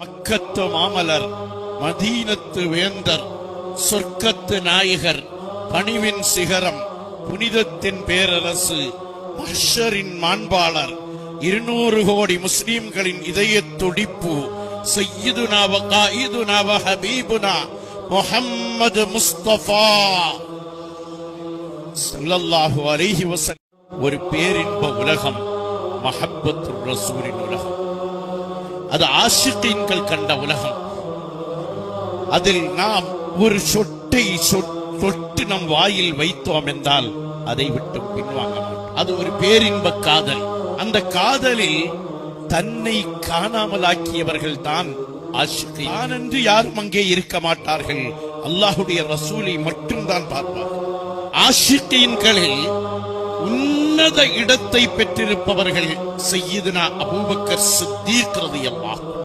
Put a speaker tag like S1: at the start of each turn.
S1: மக்கத்து மாமலர் மதீனத்து வேந்தர் சொர்க்கத்து நாயகர் பணிவின் சிகரம் புனிதத்தின் பேரரசு மஷரின் மாண்பாளர் இருநூறு கோடி முஸ்லிம்களின் இதய துடிப்பு சையீதுனா வ காயிதுனா முஹம்மது முஸ்தபா. ஸல்லல்லாஹு அலைஹி வஸல்லம். ஒரு பேரின்ப உலகம் மஹப்பத்து ரசூலின் உலகம். அது ஆஷிகீன்கள் கண்ட உலகம். அதில் நாம் ஒரு சொட்டை சொட்டு தொட்டு நம் வாயில் வைத்தோம் என்றால் அதை விட்டு பின்வாங்க மாட்டோம். அது ஒரு பேரின்ப காதல். அந்த காதலில் தன்னை காணாமல் ஆக்கியவர்கள் தான் ஆஷிகீன். என்று யாரும் அங்கே இருக்க மாட்டார்கள். அல்லாஹுடைய ரசூலை மட்டும்தான் பார்ப்பார்கள். ஆஷிகீன்களில் உன்னத இடத்தை பெற்றிருப்பவர்கள் செய்யுதுனா அபூபக்கர் சித்தீக் ரலியல்லாஹு